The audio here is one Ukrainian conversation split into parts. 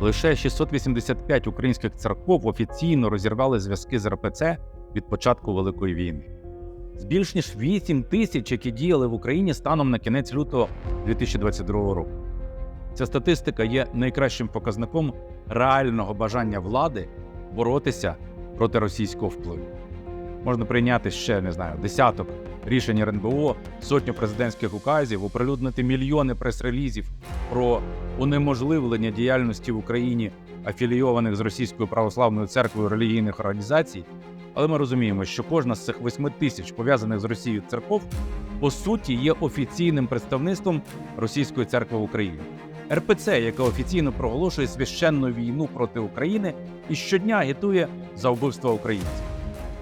Лише 685 українських церков офіційно розірвали зв'язки з РПЦ від початку Великої війни. З більш ніж 8 тисяч, які діяли в Україні станом на кінець лютого 2022 року. Ця статистика є найкращим показником реального бажання влади боротися проти російського впливу. Можна прийняти ще не знаю десяток рішень РНБО, сотню президентських указів, оприлюднити мільйони прес-релізів про унеможливлення діяльності в Україні афілійованих з Російською православною церквою релігійних організацій. Але ми розуміємо, що кожна з цих восьми тисяч пов'язаних з Росією церков по суті є офіційним представництвом Російської церкви в Україні. РПЦ, яка офіційно проголошує священну війну проти України і щодня агітує за вбивство українців.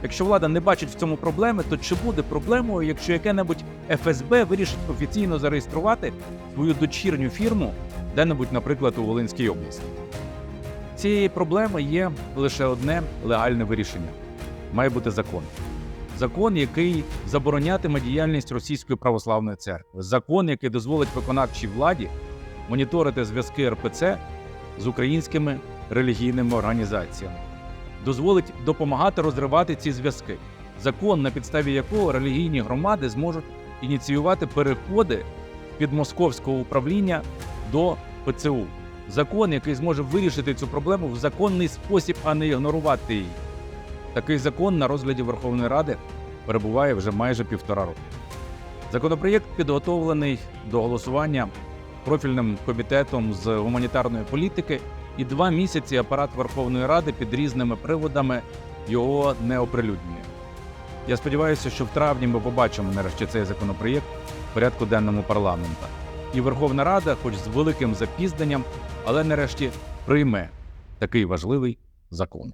Якщо влада не бачить в цьому проблеми, то чи буде проблемою, якщо яке-небудь ФСБ вирішить офіційно зареєструвати свою дочірню фірму де-небудь, наприклад, у Волинській області? Цієї проблеми є лише одне легальне вирішення: має бути закон. Закон, який заборонятиме діяльність Російської православної церкви, закон, який дозволить виконавчій владі моніторити зв'язки РПЦ з українськими релігійними організаціями, дозволить допомагати розривати ці зв'язки. Закон, на підставі якого релігійні громади зможуть ініціювати переходи від московського управління до ПЦУ. Закон, який зможе вирішити цю проблему в законний спосіб, а не ігнорувати її. Такий закон на розгляді Верховної Ради перебуває вже майже півтора року. Законопроєкт підготовлений до голосування профільним комітетом з гуманітарної політики, і два місяці апарат Верховної Ради під різними приводами його не оприлюднює. Я сподіваюся, що в травні ми побачимо нарешті цей законопроєкт в порядку денному парламента. І Верховна Рада, хоч з великим запізненням, але нарешті прийме такий важливий закон.